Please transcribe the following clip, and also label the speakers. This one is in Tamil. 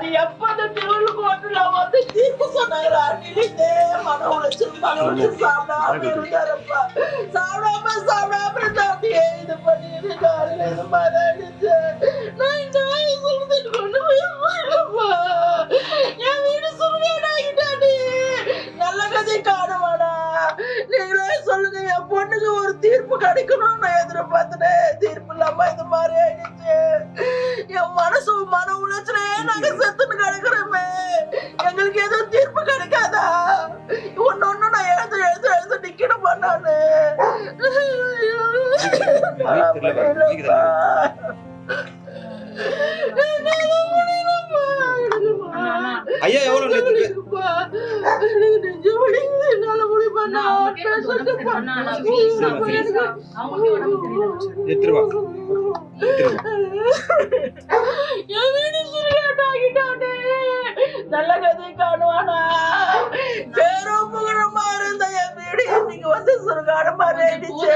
Speaker 1: அது எப்ப அந்த திருவள்ளு கோட்டுல வந்து தீர்ப்பு சொன்னாங்களா நினைத்தே மன உளைச்சல் மன உளைச்சல் சாப்பிடாம இருந்தாரப்பா. சாப்பிடாம சாப்பிடாம இருந்தாட்டியே இது பண்ணி இருக்காரு இது மாதிரி நான் இந்த ஆயை சொல்லுதுன்னு கொண்டு போயிருப்பா என் வீடு சுருவியாடாகிட்டாடி நல்ல கதை காணுவாடா நீங்களே சொல்லுங்க என் பொண்ணுக்கு ஒரு தீர்ப்பு கிடைக்கணும்னு நான் எதிர்பார்த்தேன் தீர்ப்பு இல்லாம இந்த மாதிரி ஆயிடுச்சு. என் மனசு மன உளைச்சலே நாங்க கிடக்குறோமே எங்களுக்கு எதுவும் தீர்ப்பு கிடைக்காதா? ஒன்னு ஒண்ணு நான் எழுந்து எழுந்து எழுந்து நிக்கணுமா நானு.
Speaker 2: ஐயா எவ்வளவு.
Speaker 1: என்னால முடியுமா?
Speaker 3: நான்
Speaker 1: நான் நல்ல கதை காணுவானா? பேரும் புகழுமா இருந்த என் வீடு. இன்னைக்கு வந்து சுருகாடு மாதிரி ஆயிடுச்சு